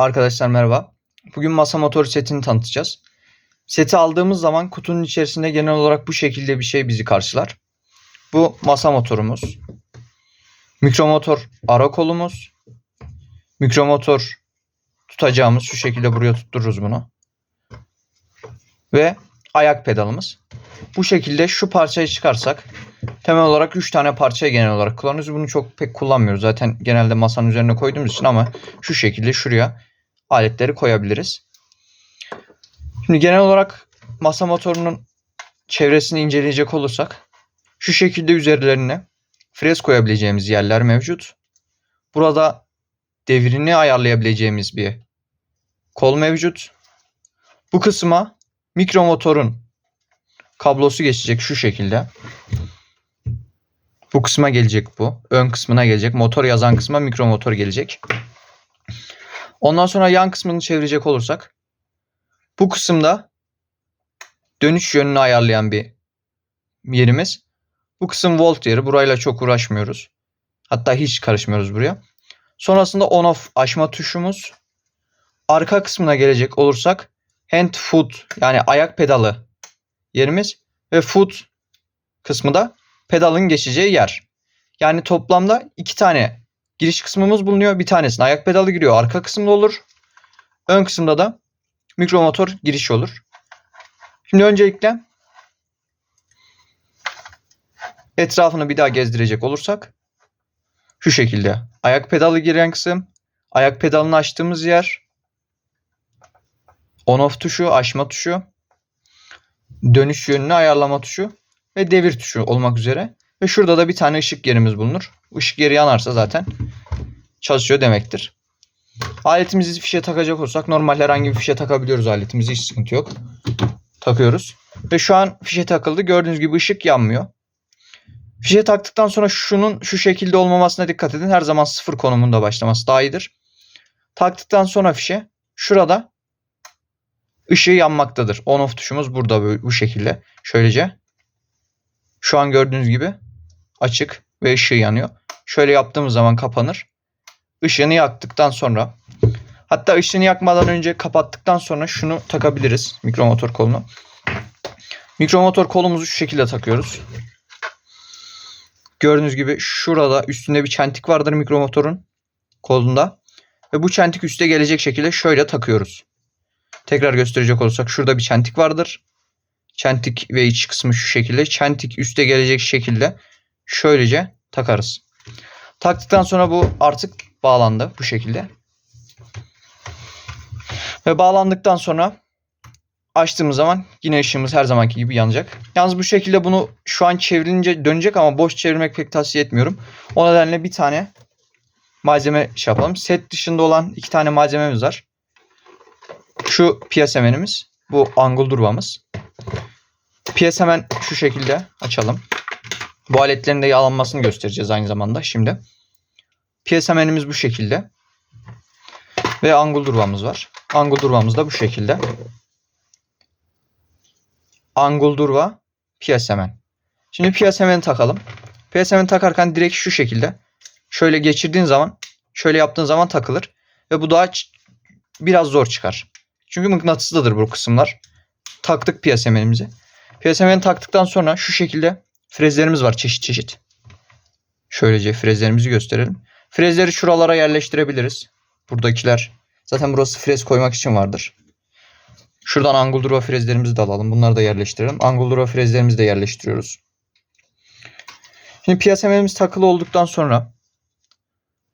Arkadaşlar merhaba. Bugün masa motoru setini tanıtacağız. Seti aldığımız zaman kutunun içerisinde genel olarak bu şekilde bir şey bizi karşılar. Bu masa motorumuz. Mikromotor ara kolumuz. Mikromotor tutacağımız şu şekilde buraya tuttururuz bunu. Ve ayak pedalımız. Bu şekilde şu parçayı çıkarsak temel olarak 3 tane parçaya genel olarak kullanıyoruz. Bunu çok pek kullanmıyoruz. Zaten genelde masanın üzerine koyduğumuz için ama şu şekilde şuraya aletleri koyabiliriz. Şimdi genel olarak masa motorunun çevresini inceleyecek olursak şu şekilde üzerlerine frez koyabileceğimiz yerler mevcut. Burada devrini ayarlayabileceğimiz bir kol mevcut. Bu kısma mikromotorun kablosu geçecek şu şekilde. Bu kısma gelecek bu. Ön kısmına gelecek. Motor yazan kısma mikromotor gelecek. Ondan sonra yan kısmını çevirecek olursak bu kısımda dönüş yönünü ayarlayan bir yerimiz. Bu kısım volt yeri. Burayla çok uğraşmıyoruz. Hatta hiç karışmıyoruz buraya. Sonrasında on off açma tuşumuz. Arka kısmına gelecek olursak hand foot yani ayak pedalı yerimiz ve foot kısmı da pedalın geçeceği yer. Yani toplamda iki tane giriş kısmımız bulunuyor. Bir tanesine ayak pedalı giriyor. Arka kısımda olur. Ön kısımda da mikromotor girişi olur. Şimdi öncelikle etrafını bir daha gezdirecek olursak şu şekilde ayak pedalı giren kısım, ayak pedalını açtığımız yer, on off tuşu, açma tuşu, dönüş yönünü ayarlama tuşu ve devir tuşu olmak üzere. Ve şurada da bir tane ışık yerimiz bulunur. Işık yeri yanarsa zaten çalışıyor demektir. Aletimizi fişe takacak olursak normal herhangi bir fişe takabiliyoruz aletimizi hiç sıkıntı yok. Takıyoruz. Ve şu an fişe takıldı. Gördüğünüz gibi ışık yanmıyor. Fişe taktıktan sonra şunun şu şekilde olmamasına dikkat edin. Her zaman sıfır konumunda başlaması daha iyidir. Taktıktan sonra fişe şurada ışığı yanmaktadır. On off tuşumuz burada böyle, bu şekilde. Şöylece. Şu an gördüğünüz gibi açık ve ışığı yanıyor. Şöyle yaptığımız zaman kapanır. Işığını yaktıktan sonra hatta ışığını yakmadan önce kapattıktan sonra şunu takabiliriz. Mikromotor kolunu. Mikromotor kolumuzu şu şekilde takıyoruz. Gördüğünüz gibi şurada üstünde bir çentik vardır mikromotorun kolunda. Ve bu çentik üste gelecek şekilde şöyle takıyoruz. Tekrar gösterecek olursak şurada bir çentik vardır. Çentik ve iç kısmı şu şekilde. Çentik üste gelecek şekilde şöylece takarız. Taktıktan sonra bu artık bağlandı bu şekilde. Ve bağlandıktan sonra açtığımız zaman yine ışığımız her zamanki gibi yanacak. Yalnız bu şekilde bunu şu an çevirince dönecek ama boş çevirmek pek tavsiye etmiyorum. O nedenle bir tane malzeme şey yapalım. Set dışında olan iki tane malzememiz var. Şu piyasemenimiz. Bu angul durvamız. Piyasemen şu şekilde açalım. Bu aletlerin de yağlanmasını göstereceğiz aynı zamanda şimdi. Piyasemenimiz bu şekilde. Ve angul durvamız var. Angul durvamız da bu şekilde. Angul durva, piyasemen. Şimdi piyasemeni takalım. Piyasemeni takarken direkt şu şekilde. Şöyle geçirdiğin zaman, şöyle yaptığın zaman takılır. Ve bu daha biraz zor çıkar. Çünkü mıknatıslıdır bu kısımlar. Taktık piyasemenimizi. Piyasemeni taktıktan sonra şu şekilde frezlerimiz var çeşit çeşit. Şöylece frezlerimizi gösterelim. Frezleri şuralara yerleştirebiliriz. Buradakiler. Zaten burası frez koymak için vardır. Şuradan anguldurva frezlerimizi de alalım. Bunları da yerleştirelim. Anguldurva frezlerimizi de yerleştiriyoruz. Şimdi piyasemenimiz takılı olduktan sonra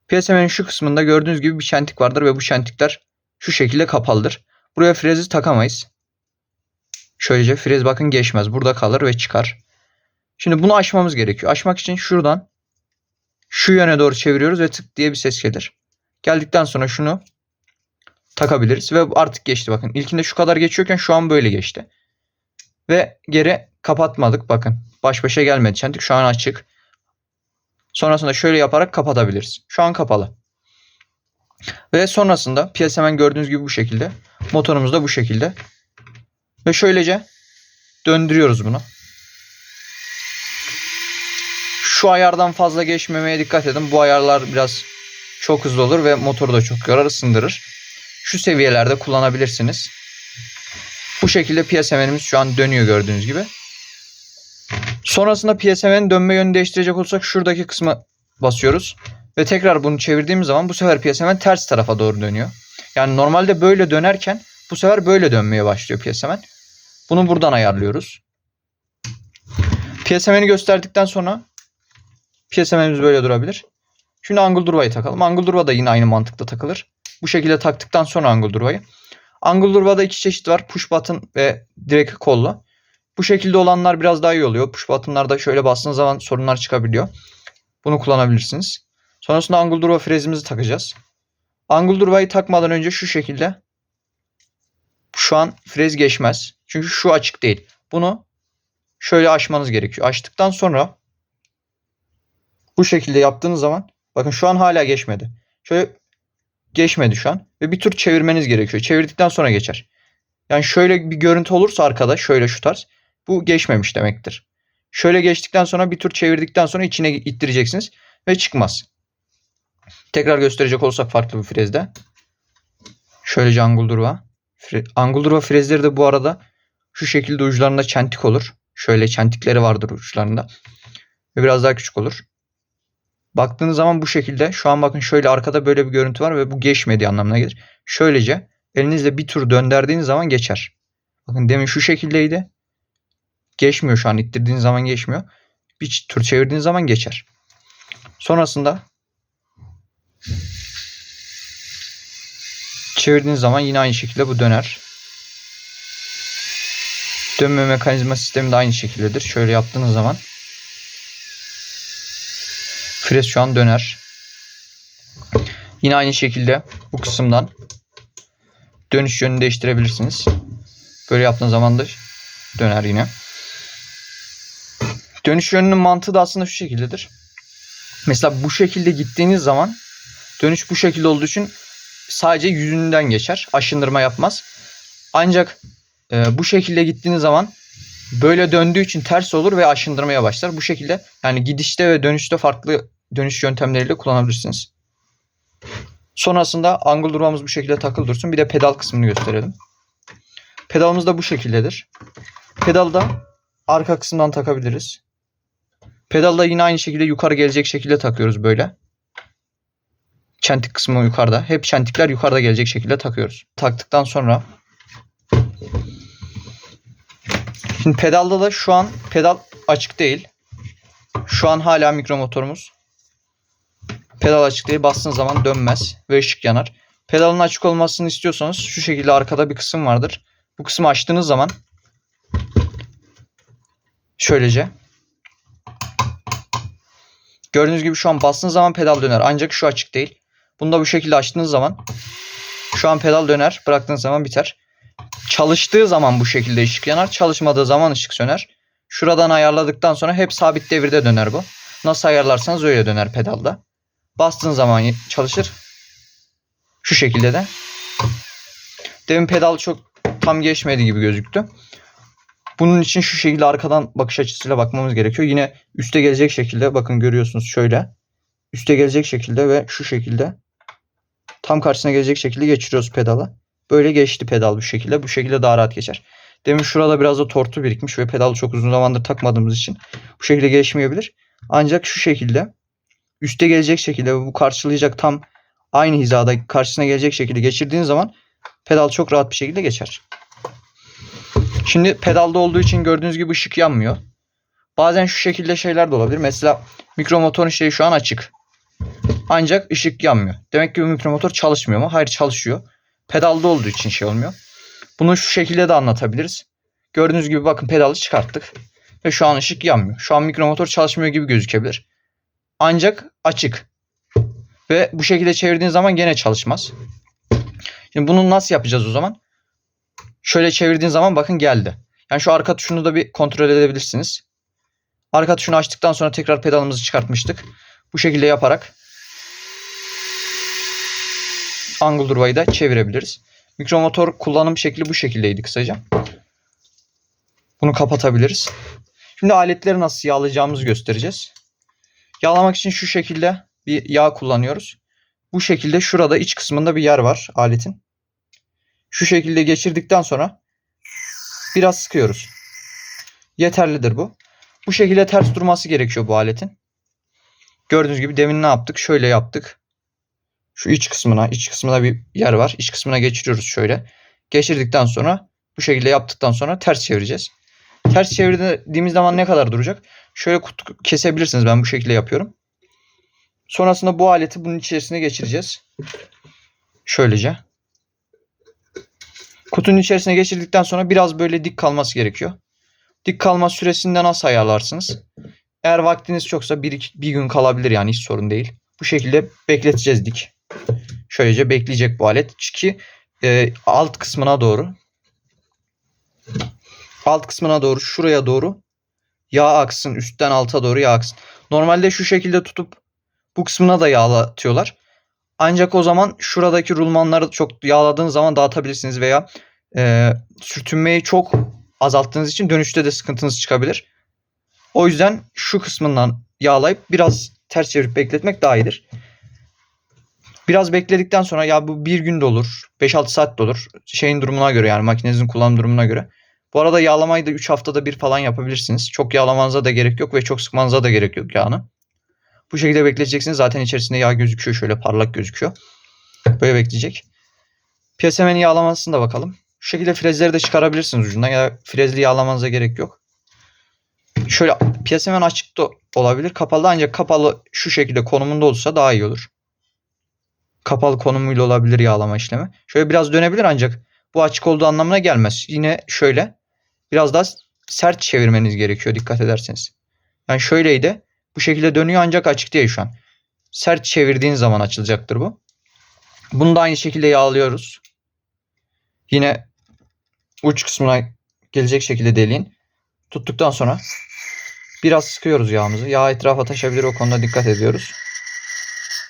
piyasemenin şu kısmında gördüğünüz gibi bir çentik vardır ve bu çentikler şu şekilde kapalıdır. Buraya frezi takamayız. Şöylece frez bakın geçmez. Burada kalır ve çıkar. Şimdi bunu açmamız gerekiyor. Açmak için şuradan şu yöne doğru çeviriyoruz ve tık diye bir ses gelir. Geldikten sonra şunu takabiliriz ve artık geçti bakın. İlkinde şu kadar geçiyorken şu an böyle geçti. Ve geri kapatmadık bakın. Baş başa gelmedi çentik şu an açık. Sonrasında şöyle yaparak kapatabiliriz. Şu an kapalı. Ve sonrasında piyasemen gördüğünüz gibi bu şekilde. Motorumuz da bu şekilde. Ve şöylece döndürüyoruz bunu. Şu ayardan fazla geçmemeye dikkat edin. Bu ayarlar biraz çok hızlı olur ve motoru da çok yorar ısındırır. şu seviyelerde kullanabilirsiniz. Bu şekilde PSM'imiz şu an dönüyor gördüğünüz gibi. Sonrasında PSM'nin dönme yönünü değiştirecek olursak şuradaki kısmı basıyoruz. Ve tekrar bunu çevirdiğimiz zaman bu sefer PSM ters tarafa doğru dönüyor. Yani normalde böyle dönerken bu sefer böyle dönmeye başlıyor PSM. Bunu buradan ayarlıyoruz. PSM'ini gösterdikten sonra PSM'imiz böyle durabilir. Şimdi angle durvayı takalım. Angle durva da yine aynı mantıkla takılır. Bu şekilde taktıktan sonra angle durvayı. Angle durvada iki çeşit var. Push button ve direkt kollu. Bu şekilde olanlar biraz daha iyi oluyor. Push button'larda şöyle bastığınız zaman sorunlar çıkabiliyor. Bunu kullanabilirsiniz. Sonrasında angle durva frezimizi takacağız. Angle durvayı takmadan önce şu şekilde şu an frez geçmez. Çünkü şu açık değil. Bunu şöyle açmanız gerekiyor. Açtıktan sonra bu şekilde yaptığınız zaman bakın şu an hala geçmedi. Şöyle geçmedi şu an ve bir tur çevirmeniz gerekiyor. Çevirdikten sonra geçer. Yani şöyle bir görüntü olursa arkada şöyle şu tarz bu geçmemiş demektir. Şöyle geçtikten sonra bir tur çevirdikten sonra içine ittireceksiniz ve çıkmaz. Tekrar gösterecek olsak farklı bir frezde. Şöylece angle durva. Fre- Angle durva frezleri de bu arada şu şekilde uçlarında çentik olur. Şöyle çentikleri vardır uçlarında. Ve biraz daha küçük olur. Baktığınız zaman bu şekilde şu an bakın şöyle arkada böyle bir görüntü var ve bu geçmediği anlamına gelir. Şöylece elinizle bir tur döndürdüğünüz zaman geçer. Bakın demin şu şekildeydi. Geçmiyor şu an ittirdiğiniz zaman geçmiyor. Bir tur çevirdiğiniz zaman geçer. Sonrasında çevirdiğiniz zaman yine aynı şekilde bu döner. Dönme mekanizma sistemi de aynı şekildedir. Şöyle yaptığınız zaman Fres şu an döner. Yine aynı şekilde bu kısımdan dönüş yönünü değiştirebilirsiniz. Böyle yaptığınız zaman da döner yine. Dönüş yönünün mantığı da aslında şu şekildedir. Mesela bu şekilde gittiğiniz zaman dönüş bu şekilde olduğu için sadece yüzünden geçer. Aşındırma yapmaz. Ancak e, bu şekilde gittiğiniz zaman böyle döndüğü için ters olur ve aşındırmaya başlar. Bu şekilde yani gidişte ve dönüşte farklı dönüş yöntemleriyle kullanabilirsiniz. Sonrasında angle durmamız bu şekilde takılı dursun. Bir de pedal kısmını gösterelim. Pedalımız da bu şekildedir. Pedal da arka kısımdan takabiliriz. Pedal da yine aynı şekilde yukarı gelecek şekilde takıyoruz böyle. Çentik kısmı yukarıda. Hep çentikler yukarıda gelecek şekilde takıyoruz. Taktıktan sonra Şimdi pedalda da şu an pedal açık değil. Şu an hala mikromotorumuz. Pedal açık değil. Bastığınız zaman dönmez ve ışık yanar. Pedalın açık olmasını istiyorsanız şu şekilde arkada bir kısım vardır. Bu kısmı açtığınız zaman şöylece gördüğünüz gibi şu an bastığınız zaman pedal döner. Ancak şu açık değil. Bunu da bu şekilde açtığınız zaman şu an pedal döner. Bıraktığınız zaman biter. Çalıştığı zaman bu şekilde ışık yanar. Çalışmadığı zaman ışık söner. Şuradan ayarladıktan sonra hep sabit devirde döner bu. Nasıl ayarlarsanız öyle döner pedalda. Bastığın zaman çalışır. Şu şekilde de. Demin pedal çok tam geçmedi gibi gözüktü. Bunun için şu şekilde arkadan bakış açısıyla bakmamız gerekiyor. Yine üste gelecek şekilde bakın görüyorsunuz şöyle. Üste gelecek şekilde ve şu şekilde tam karşısına gelecek şekilde geçiriyoruz pedalı. Böyle geçti pedal bu şekilde. Bu şekilde daha rahat geçer. Demin şurada biraz da tortu birikmiş ve pedalı çok uzun zamandır takmadığımız için bu şekilde geçmeyebilir. Ancak şu şekilde üste gelecek şekilde bu karşılayacak tam aynı hizada karşısına gelecek şekilde geçirdiğiniz zaman pedal çok rahat bir şekilde geçer. Şimdi pedalda olduğu için gördüğünüz gibi ışık yanmıyor. Bazen şu şekilde şeyler de olabilir. Mesela mikromotorun şeyi şu an açık. Ancak ışık yanmıyor. Demek ki bu mikromotor çalışmıyor mu? Hayır çalışıyor. Pedalda olduğu için şey olmuyor. Bunu şu şekilde de anlatabiliriz. Gördüğünüz gibi bakın pedalı çıkarttık. Ve şu an ışık yanmıyor. Şu an mikromotor çalışmıyor gibi gözükebilir. Ancak açık. Ve bu şekilde çevirdiğiniz zaman gene çalışmaz. Şimdi bunu nasıl yapacağız o zaman? Şöyle çevirdiğin zaman bakın geldi. Yani şu arka tuşunu da bir kontrol edebilirsiniz. Arka tuşunu açtıktan sonra tekrar pedalımızı çıkartmıştık. Bu şekilde yaparak angle durvayı da çevirebiliriz. Mikromotor kullanım şekli bu şekildeydi kısaca. Bunu kapatabiliriz. Şimdi aletleri nasıl yağlayacağımızı göstereceğiz. Yağlamak için şu şekilde bir yağ kullanıyoruz. Bu şekilde şurada iç kısmında bir yer var aletin. Şu şekilde geçirdikten sonra biraz sıkıyoruz. Yeterlidir bu. Bu şekilde ters durması gerekiyor bu aletin. Gördüğünüz gibi demin ne yaptık? Şöyle yaptık. Şu iç kısmına, iç kısmına bir yer var. İç kısmına geçiriyoruz şöyle. Geçirdikten sonra bu şekilde yaptıktan sonra ters çevireceğiz. Ters çevirdiğimiz zaman ne kadar duracak? Şöyle kutu kesebilirsiniz. Ben bu şekilde yapıyorum. Sonrasında bu aleti bunun içerisine geçireceğiz. Şöylece. Kutunun içerisine geçirdikten sonra biraz böyle dik kalması gerekiyor. Dik kalma süresinden nasıl ayarlarsınız? Eğer vaktiniz çoksa bir, iki- bir gün kalabilir yani hiç sorun değil. Bu şekilde bekleteceğiz dik. Şöylece bekleyecek bu alet. Çünkü e, alt kısmına doğru alt kısmına doğru şuraya doğru yağ aksın. Üstten alta doğru yağ aksın. Normalde şu şekilde tutup bu kısmına da yağlatıyorlar. Ancak o zaman şuradaki rulmanları çok yağladığınız zaman dağıtabilirsiniz veya e, sürtünmeyi çok azalttığınız için dönüşte de sıkıntınız çıkabilir. O yüzden şu kısmından yağlayıp biraz ters çevirip bekletmek daha iyidir. Biraz bekledikten sonra ya bu bir gün de olur, 5-6 saat de olur. Şeyin durumuna göre yani makinenizin kullanım durumuna göre. Bu arada yağlamayı da 3 haftada bir falan yapabilirsiniz. Çok yağlamanıza da gerek yok ve çok sıkmanıza da gerek yok yağını. Bu şekilde bekleteceksiniz. Zaten içerisinde yağ gözüküyor. Şöyle parlak gözüküyor. Böyle bekleyecek. Piyasemenin yağlamasına da bakalım. Şu şekilde frezleri de çıkarabilirsiniz ucundan ya frezli yağlamanıza gerek yok. Şöyle piyasemen açık da olabilir. Kapalı ancak kapalı şu şekilde konumunda olursa daha iyi olur. Kapalı konumuyla olabilir yağlama işlemi. Şöyle biraz dönebilir ancak bu açık olduğu anlamına gelmez. Yine şöyle biraz daha sert çevirmeniz gerekiyor dikkat ederseniz. Yani şöyleydi. Bu şekilde dönüyor ancak açık değil şu an. Sert çevirdiğin zaman açılacaktır bu. Bunu da aynı şekilde yağlıyoruz. Yine uç kısmına gelecek şekilde deliğin. Tuttuktan sonra biraz sıkıyoruz yağımızı. Yağ etrafa taşabilir o konuda dikkat ediyoruz.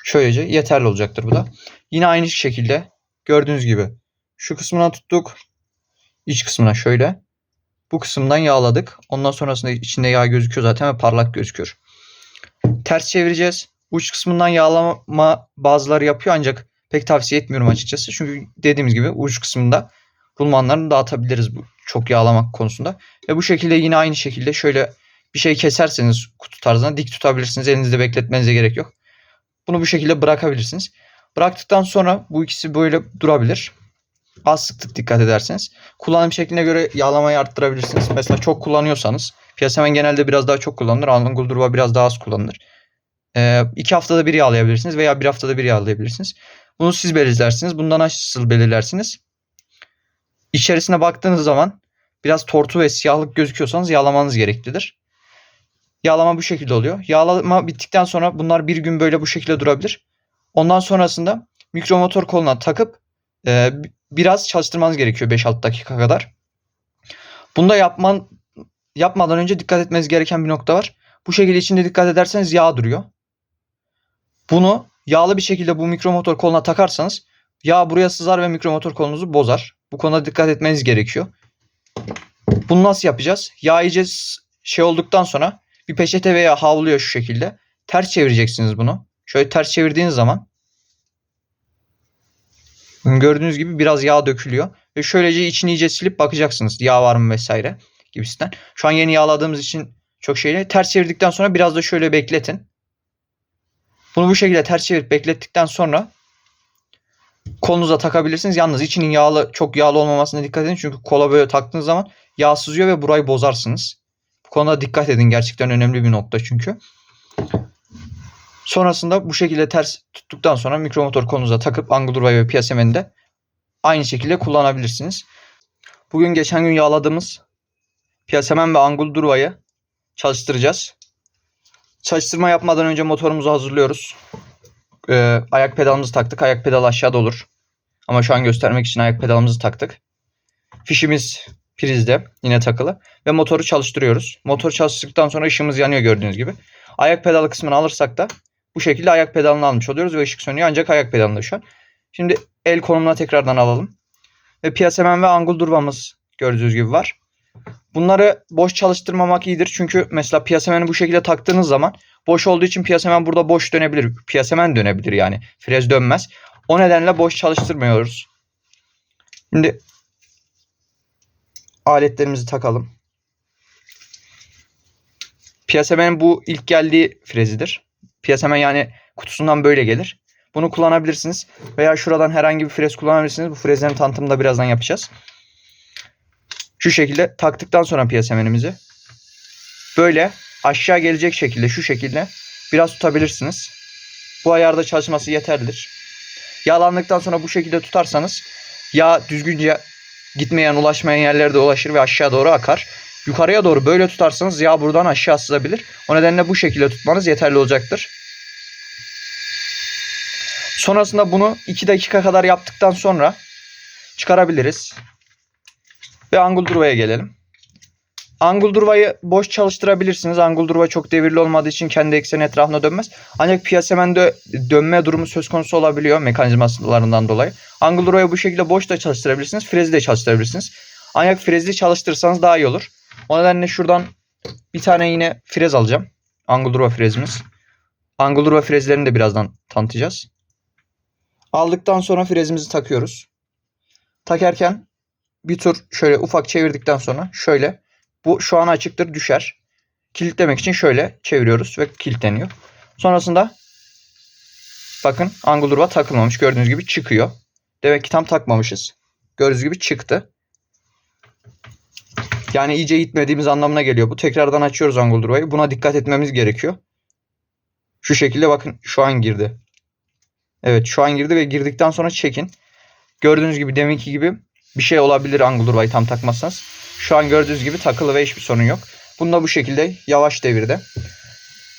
Şöylece yeterli olacaktır bu da. Yine aynı şekilde gördüğünüz gibi şu kısmına tuttuk. İç kısmına şöyle. Bu kısımdan yağladık. Ondan sonrasında içinde yağ gözüküyor zaten ve parlak gözüküyor. Ters çevireceğiz. Uç kısmından yağlama bazıları yapıyor ancak pek tavsiye etmiyorum açıkçası. Çünkü dediğimiz gibi uç kısmında rulmanlarını dağıtabiliriz bu çok yağlamak konusunda. Ve bu şekilde yine aynı şekilde şöyle bir şey keserseniz kutu tarzına dik tutabilirsiniz. Elinizde bekletmenize gerek yok. Bunu bu şekilde bırakabilirsiniz. Bıraktıktan sonra bu ikisi böyle durabilir. Az sıktık dikkat ederseniz. Kullanım şekline göre yağlamayı arttırabilirsiniz. Mesela çok kullanıyorsanız piyasamen genelde biraz daha çok kullanılır. Angul durva biraz daha az kullanılır. Ee, iki haftada bir yağlayabilirsiniz veya bir haftada bir yağlayabilirsiniz. Bunu siz belirlersiniz. Bundan nasıl belirlersiniz? İçerisine baktığınız zaman biraz tortu ve siyahlık gözüküyorsanız yağlamanız gereklidir. Yağlama bu şekilde oluyor. Yağlama bittikten sonra bunlar bir gün böyle bu şekilde durabilir. Ondan sonrasında mikromotor koluna takıp e, biraz çalıştırmanız gerekiyor 5-6 dakika kadar. Bunda yapman yapmadan önce dikkat etmeniz gereken bir nokta var. Bu şekilde içinde dikkat ederseniz yağ duruyor. Bunu yağlı bir şekilde bu mikromotor koluna takarsanız yağ buraya sızar ve mikromotor kolunuzu bozar. Bu konuda dikkat etmeniz gerekiyor. Bunu nasıl yapacağız? Yağ iyice şey olduktan sonra bir peçete veya havluya şu şekilde ters çevireceksiniz bunu. Şöyle ters çevirdiğiniz zaman gördüğünüz gibi biraz yağ dökülüyor. Ve şöylece içini iyice silip bakacaksınız yağ var mı vesaire gibisinden. Şu an yeni yağladığımız için çok şeyle ters çevirdikten sonra biraz da şöyle bekletin. Bunu bu şekilde ters çevirip beklettikten sonra kolunuza takabilirsiniz. Yalnız içinin yağlı çok yağlı olmamasına dikkat edin. Çünkü kola böyle taktığınız zaman yağ sızıyor ve burayı bozarsınız. Bu konuda dikkat edin. Gerçekten önemli bir nokta çünkü. Sonrasında bu şekilde ters tuttuktan sonra mikromotor kolunuza takıp Angudurvay ve Piyasemen'i de aynı şekilde kullanabilirsiniz. Bugün geçen gün yağladığımız Piyasemen ve Angudurvay'ı çalıştıracağız. Çalıştırma yapmadan önce motorumuzu hazırlıyoruz. Ee, ayak pedalımızı taktık. Ayak pedalı aşağıda olur. Ama şu an göstermek için ayak pedalımızı taktık. Fişimiz prizde yine takılı. Ve motoru çalıştırıyoruz. Motor çalıştıktan sonra ışığımız yanıyor gördüğünüz gibi. Ayak pedalı kısmını alırsak da bu şekilde ayak pedalını almış oluyoruz ve ışık sönüyor ancak ayak pedalında şu an. Şimdi el konumuna tekrardan alalım. Ve piyasemen ve angul durvamız gördüğünüz gibi var. Bunları boş çalıştırmamak iyidir. Çünkü mesela piyasemeni bu şekilde taktığınız zaman boş olduğu için piyasemen burada boş dönebilir. Piyasemen dönebilir yani. Frez dönmez. O nedenle boş çalıştırmıyoruz. Şimdi aletlerimizi takalım. Piyasemen bu ilk geldiği frezidir. Piyasemen yani kutusundan böyle gelir. Bunu kullanabilirsiniz. Veya şuradan herhangi bir frez kullanabilirsiniz. Bu frezlerin tanıtımını da birazdan yapacağız. Şu şekilde taktıktan sonra piyasemenimizi böyle aşağı gelecek şekilde şu şekilde biraz tutabilirsiniz. Bu ayarda çalışması yeterlidir. Yağlandıktan sonra bu şekilde tutarsanız yağ düzgünce gitmeyen ulaşmayan yerlerde ulaşır ve aşağı doğru akar. Yukarıya doğru böyle tutarsanız yağ buradan aşağı sızabilir. O nedenle bu şekilde tutmanız yeterli olacaktır. Sonrasında bunu 2 dakika kadar yaptıktan sonra çıkarabiliriz. Ve Anguldurva'ya gelelim. Anguldurva'yı boş çalıştırabilirsiniz. Anguldurva çok devirli olmadığı için kendi ekseni etrafına dönmez. Ancak piyasemende dönme durumu söz konusu olabiliyor mekanizmalarından dolayı. Anguldurva'yı bu şekilde boş da çalıştırabilirsiniz. Frezi de çalıştırabilirsiniz. Ancak frezi çalıştırırsanız daha iyi olur. O nedenle şuradan bir tane yine frez alacağım. Anguldurva frezimiz. Anguldurva frezlerini de birazdan tanıtacağız. Aldıktan sonra frezimizi takıyoruz. Takarken bir tur şöyle ufak çevirdikten sonra şöyle bu şu an açıktır düşer. Kilitlemek için şöyle çeviriyoruz ve kilitleniyor. Sonrasında bakın angulurva takılmamış. Gördüğünüz gibi çıkıyor. Demek ki tam takmamışız. Gördüğünüz gibi çıktı. Yani iyice itmediğimiz anlamına geliyor. Bu tekrardan açıyoruz anguldurvayı. Buna dikkat etmemiz gerekiyor. Şu şekilde bakın şu an girdi. Evet şu an girdi ve girdikten sonra çekin. Gördüğünüz gibi deminki gibi bir şey olabilir angulurvayı tam takmazsanız. Şu an gördüğünüz gibi takılı ve hiçbir sorun yok. Bunu da bu şekilde yavaş devirde.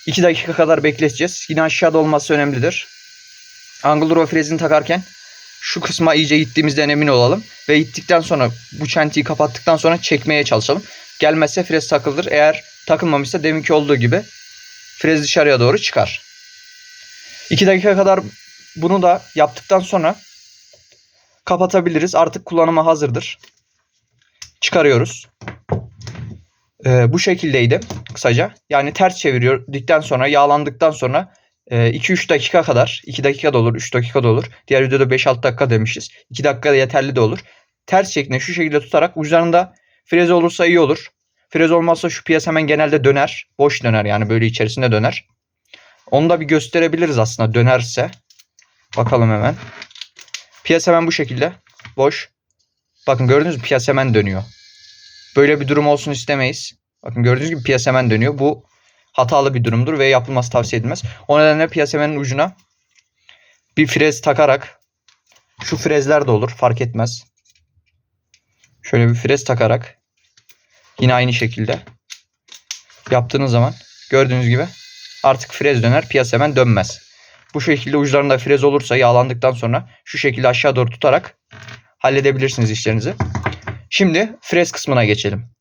2 dakika kadar bekleteceğiz. Yine aşağıda olması önemlidir. Angulurva frezini takarken şu kısma iyice ittiğimizden emin olalım. Ve ittikten sonra bu çentiyi kapattıktan sonra çekmeye çalışalım. Gelmezse frez takılır. Eğer takılmamışsa deminki olduğu gibi frez dışarıya doğru çıkar. 2 dakika kadar bunu da yaptıktan sonra kapatabiliriz. Artık kullanıma hazırdır. Çıkarıyoruz. Ee, bu şekildeydi kısaca. Yani ters çeviriyorduktan sonra yağlandıktan sonra 2-3 dakika kadar 2 dakika da olur 3 dakika da olur. Diğer videoda 5-6 dakika demişiz. 2 dakika da yeterli de olur. Ters şeklinde şu şekilde tutarak uçlarında frez olursa iyi olur. Frez olmazsa şu piyasa hemen genelde döner. Boş döner yani böyle içerisinde döner. Onu da bir gösterebiliriz aslında dönerse. Bakalım hemen. Piyasa hemen bu şekilde. Boş. Bakın gördünüz mü piyasa hemen dönüyor. Böyle bir durum olsun istemeyiz. Bakın gördüğünüz gibi piyasa hemen dönüyor. Bu hatalı bir durumdur ve yapılması tavsiye edilmez. O nedenle piyasa hemenin ucuna bir frez takarak şu frezler de olur fark etmez. Şöyle bir frez takarak yine aynı şekilde yaptığınız zaman gördüğünüz gibi artık frez döner piyasa hemen dönmez. Bu şekilde uçlarında frez olursa yağlandıktan sonra şu şekilde aşağı doğru tutarak halledebilirsiniz işlerinizi. Şimdi frez kısmına geçelim.